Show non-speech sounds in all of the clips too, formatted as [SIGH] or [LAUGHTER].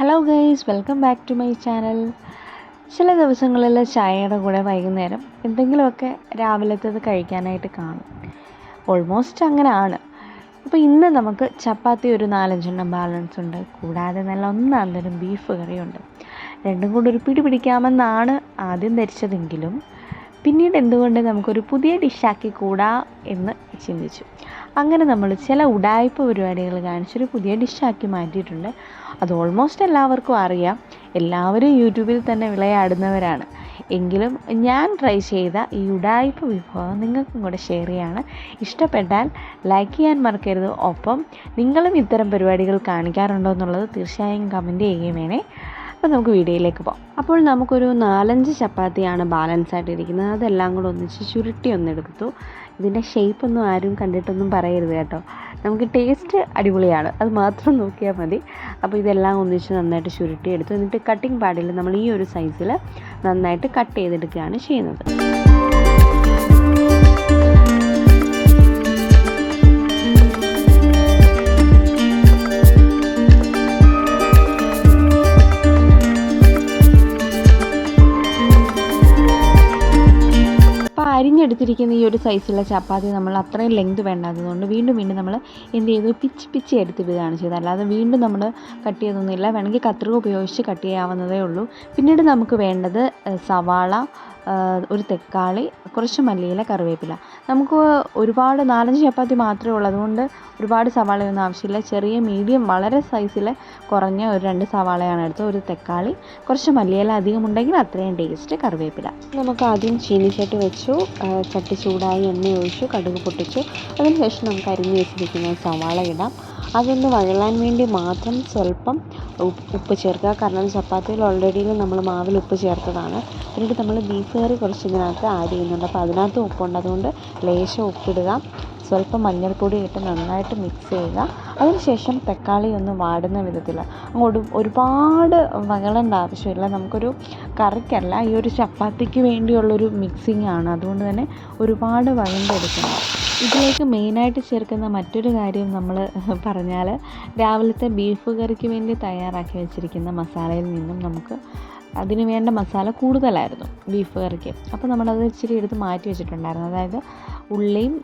Hello guys welcome back to my channel ചില ദിവസങ്ങളിൽ ചായയുടെ കൂടെ വൈകുന്നേരം എന്തെങ്കിലുമൊക്കെ രാവിലത്തേത് കഴിക്കാനായിട്ട് കാണും. ഓൾമോസ്റ്റ് അങ്ങനെയാണ് അപ്പോൾ ഇന്ന് നമുക്ക് ചപ്പാത്തി ഒരു നാലഞ്ചെണ്ണം ബാലൻസ് ഉണ്ട്. കൂടാതെ നല്ല ഒന്നാം തരം ബീഫ് കറിയുണ്ട്. രണ്ടും കൂടി ഒരു പിടി പിടിക്കാമെന്നാണ് ആദ്യം ധരിച്ചതെങ്കിലും പിന്നീട് എന്തുകൊണ്ട് നമുക്കൊരു പുതിയ ഡിഷാക്കി കൂടാ എന്ന് ചിന്തിച്ചു. അങ്ങനെ നമ്മൾ ചില ഉടായ്പ പരിപാടികൾ കാണിച്ചൊരു പുതിയ ഡിഷാക്കി മാറ്റിയിട്ടുണ്ട്. അത് ഓൾമോസ്റ്റ് എല്ലാവർക്കും അറിയാം. എല്ലാവരും യൂട്യൂബിൽ തന്നെ വിളയാടുന്നവരാണ്. എങ്കിലും ഞാൻ ട്രൈ ചെയ്ത ഈ ഉടായ്പ വിഭവം നിങ്ങൾക്കും കൂടെ ഷെയർ ചെയ്യാണ്. ഇഷ്ടപ്പെട്ടാൽ ലൈക്ക് ചെയ്യാൻ മറക്കരുത്. ഒപ്പം നിങ്ങളും ഇത്തരം പരിപാടികൾ കാണിക്കാറുണ്ടോ എന്നുള്ളത് തീർച്ചയായും കമന്റ് ചെയ്യുകയും വേണേ. അപ്പോൾ നമുക്ക് വീഡിയോയിലേക്ക് പോകാം. അപ്പോൾ നമുക്കൊരു നാലഞ്ച് ചപ്പാത്തിയാണ് ബാലൻസ് ആയിട്ടിരിക്കുന്നത്. അതെല്ലാം കൂടെ ഒന്നിച്ച് ചുരുട്ടി ഒന്നെടുത്തു ഇതിന്റെ ഷേപ്പൊന്നും ആരും കണ്ടിട്ടൊന്നും പറയരുത് കേട്ടോ. നമുക്ക് ടേസ്റ്റ് അടിപൊളിയാണ്. അത് മാത്രം നോക്കിയാൽ മതി. അപ്പോൾ ഇതെല്ലാം ഒന്നിച്ച് നന്നായിട്ട് ചുരുട്ടി എടുത്തു എന്നിട്ട് കട്ടിങ് പാഡിൽ നമ്മൾ ഈ ഒരു സൈസിൽ നന്നായിട്ട് കട്ട് ചെയ്തെടുക്കുകയാണ് ചെയ്യുന്നത്. അപ്പോൾ അരിഞ്ഞെടുത്തിരിക്കുന്ന ഈ ഒരു സൈസുള്ള ചപ്പാത്തി നമ്മൾ അത്രയും ലെങ്ത് വേണ്ടാത്തതുകൊണ്ട് വീണ്ടും വീണ്ടും നമ്മൾ എന്ത് ചെയ്തു? പിച്ച് പിച്ച് എടുത്തിടുകയാണ് ചെയ്തത്. അല്ലാതെ വീണ്ടും നമ്മൾ കട്ട് ചെയ്തൊന്നുമില്ല. വേണമെങ്കിൽ കത്രിക ഉപയോഗിച്ച് കട്ട് ചെയ്യാവുന്നതേ ഉള്ളൂ. പിന്നീട് നമുക്ക് വേണ്ടത് സവാള ഒരു തക്കാളി കുറച്ച് മല്ലിയില കറിവേപ്പില. നമുക്ക് ഒരുപാട് നാലഞ്ച് ചപ്പാത്തി മാത്രമേ ഉള്ളൂ. അതുകൊണ്ട് ഒരുപാട് സവാളയൊന്നും ആവശ്യമില്ല. ചെറിയ മീഡിയം വളരെ സൈസിൽ കുറഞ്ഞ ഒരു രണ്ട് സവാളയാണ് എടുത്തത്. ഒരു തക്കാളി കുറച്ച് മല്ലിയില അധികം ഉണ്ടെങ്കിൽ അത്രയും ടേസ്റ്റ് കറിവേപ്പില. നമുക്ക് ആദ്യം ചീനിച്ചട്ടി വെച്ചു. ചട്ടി ചൂടായി എണ്ണ ഒഴിച്ചു കടുക് പൊട്ടിച്ചു. അതിനുശേഷം നമുക്ക് അരിഞ്ഞ് വെച്ചിരിക്കുന്ന സവാള ഇടാം. അതൊന്ന് വഴലാൻ വേണ്ടി മാത്രം സ്വല്പം ഉപ്പ് ചേർക്കുക. കാരണം ചപ്പാത്തിയിൽ ഓൾറെഡി നമ്മൾ മാവിൽ ഉപ്പ് ചേർത്തതാണ്. പിന്നീട് നമ്മൾ ബീഫ് കറി കുറച്ച് ഇതിനകത്ത് ആഡ് ചെയ്യുന്നുണ്ട്. അപ്പോൾ അതിനകത്ത് ഉപ്പുണ്ട് അതുകൊണ്ട് ലേശം ഉപ്പിടുക. സ്വല്പം മഞ്ഞൾപ്പൊടി ഇട്ട് നന്നായിട്ട് മിക്സ് ചെയ്യുക. അതിനുശേഷം തക്കാളി ഒന്ന് വാടുന്ന വിധത്തിൽ അങ്ങോട്ട് ഒരുപാട് വകളേണ്ട ആവശ്യമില്ല. നമുക്കൊരു കറിക്കല്ല ഈ ഒരു ചപ്പാത്തിക്ക് വേണ്ടിയുള്ളൊരു മിക്സിംഗ് ആണ്. അതുകൊണ്ട് തന്നെ ഒരുപാട് വഴണ്ടെടുക്കണം ഇതിലേക്ക് മെയിനായിട്ട് ചേർക്കുന്ന മറ്റൊരു കാര്യം നമ്മൾ പറഞ്ഞാൽ രാവിലത്തെ ബീഫ് കറിക്ക് വേണ്ടി തയ്യാറാക്കി വെച്ചിരിക്കുന്ന മസാലയിൽ നിന്നും നമുക്ക് അതിന് വേണ്ട മസാല കൂടുതലായിരുന്നു ബീഫ് കറിക്ക്. അപ്പോൾ നമ്മളത് ഇച്ചിരി എടുത്ത് മാറ്റി വെച്ചിട്ടുണ്ടായിരുന്നു. അതായത് ഉള്ളിയും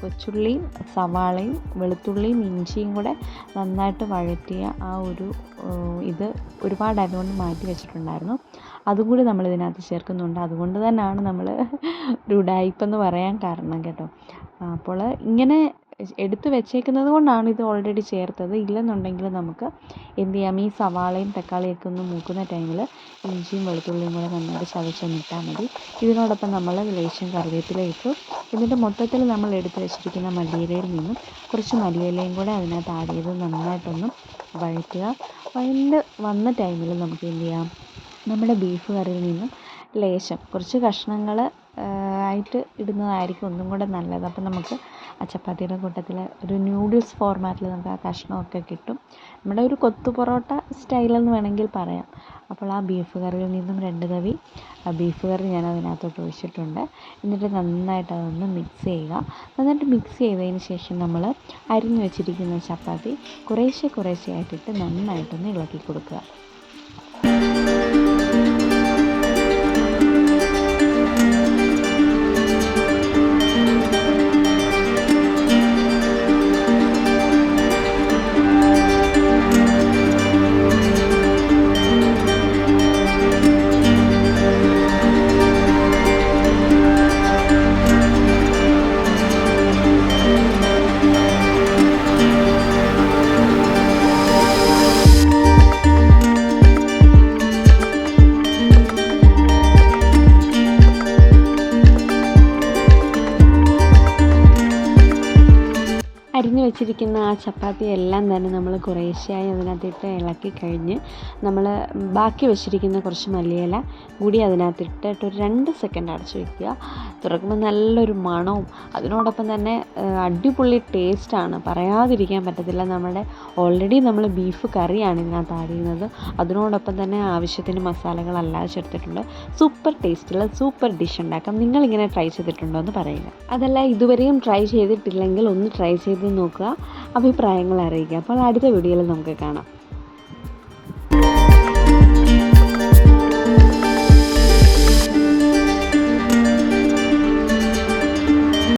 കൊച്ചുള്ളിയും സവാളയും വെളുത്തുള്ളിയും ഇഞ്ചിയും കൂടെ നന്നായിട്ട് വഴറ്റിയ ആ ഒരു ഇത് ഒരുപാട് അതുകൊണ്ട് മാറ്റി വെച്ചിട്ടുണ്ടായിരുന്നു. അതും കൂടി നമ്മൾ ഇതിനകത്ത് ചേർക്കുന്നുണ്ട്. അതുകൊണ്ട് തന്നെയാണ് നമ്മൾ ഒരു [LAUGHS] ഡൈപ്പെന്ന് പറയാൻ കാരണം കേട്ടോ. അപ്പോൾ ഇങ്ങനെ എടുത്ത് വെച്ചേക്കുന്നത് കൊണ്ടാണ് ഇത് ഓൾറെഡി ചേർത്തത്. ഇല്ലെന്നുണ്ടെങ്കിൽ നമുക്ക് എന്ത് ചെയ്യാം? ഈ സവാളയും തക്കാളിയൊക്കെ ഒന്ന് മൂക്കുന്ന ടൈമിൽ ഇഞ്ചിയും വെളുത്തുള്ളിയും കൂടെ നന്നായിട്ട് ചതച്ചൊന്നിട്ടാൽ മതി. ഇതിനോടൊപ്പം നമ്മൾ ലേശം കറിവേപ്പില ഇട്ടു മൊത്തത്തിൽ നമ്മൾ എടുത്ത് വെച്ചിരിക്കുന്ന മല്ലിയിലയിൽ നിന്നും കുറച്ച് മല്ലിയിലയും കൂടെ അതിനകത്ത് ആഡ് ചെയ്ത് നന്നായിട്ടൊന്ന് വഴറ്റുക. വഴണ്ട് വന്ന ടൈമിൽ നമുക്ക് എന്ത് ചെയ്യാം? നമ്മുടെ ബീഫ് കറിയിൽ നിന്നും ലേശം കുറച്ച് കഷ്ണങ്ങൾ ആയിട്ട് ഇടുന്നതായിരിക്കും ഒന്നും കൂടെ നല്ലത്. അപ്പം നമുക്ക് ആ ചപ്പാത്തിയുടെ കൂട്ടത്തിൽ ഒരു ന്യൂഡിൽസ് ഫോർമാറ്റിൽ നമുക്ക് ആ കഷ്ണമൊക്കെ കിട്ടും. നമ്മുടെ ഒരു കൊത്തു പൊറോട്ട സ്റ്റൈലെന്ന് വേണമെങ്കിൽ പറയാം. അപ്പോൾ ആ ബീഫ് കറിയിൽ നിന്നും രണ്ട് തവി ആ ബീഫ് കറി ഞാൻ അതിനകത്തോട്ട് ഒഴിച്ചിട്ടുണ്ട്. എന്നിട്ട് നന്നായിട്ട് അതൊന്ന് മിക്സ് ചെയ്യുക. നന്നായിട്ട് മിക്സ് ചെയ്തതിന് ശേഷം നമ്മൾ അരിഞ്ഞു വെച്ചിരിക്കുന്ന ചപ്പാത്തി കുറേശ്ശെ കുറേശ്ശെ ആയിട്ടിട്ട് നന്നായിട്ടൊന്ന് ഇളക്കി കൊടുക്കുക. അരിഞ്ഞു വെച്ചിരിക്കുന്ന ആ ചപ്പാത്തി എല്ലാം തന്നെ നമ്മൾ കുറേശ്ശെയായി അതിനകത്തിട്ട് ഇളക്കി കഴിഞ്ഞ് നമ്മൾ ബാക്കി വെച്ചിരിക്കുന്ന കുറച്ച് മല്ലിയില കൂടി അതിനകത്തിട്ടിട്ട് ഒരു രണ്ട് സെക്കൻഡ് അടച്ചു വയ്ക്കുക തുറക്കുമ്പോൾ നല്ലൊരു മണവും അതിനോടൊപ്പം തന്നെ അടിപൊളി ടേസ്റ്റാണ് പറയാതിരിക്കാൻ പറ്റത്തില്ല. നമ്മുടെ ഓൾറെഡി നമ്മൾ ബീഫ് കറിയാണ് ഇതിനകത്ത് ആഡ് ചെയ്യുന്നത്. അതിനോടൊപ്പം തന്നെ ആവശ്യത്തിന് മസാലകളല്ലാതെ ചേർത്തിട്ടുണ്ട്. സൂപ്പർ ടേസ്റ്റുള്ള സൂപ്പർ ഡിഷ് ഉണ്ടാക്കാം. നിങ്ങളിങ്ങനെ ട്രൈ ചെയ്തിട്ടുണ്ടോ എന്ന് പറയുക. അതല്ല ഇതുവരെയും ട്രൈ ചെയ്തിട്ടില്ലെങ്കിൽ ഒന്ന് ട്രൈ ചെയ്ത് നോക്കുക അഭിപ്രായങ്ങൾ അറിയിക്കുക. അപ്പോൾ അടുത്ത വീഡിയോയിൽ നമുക്ക് കാണാം.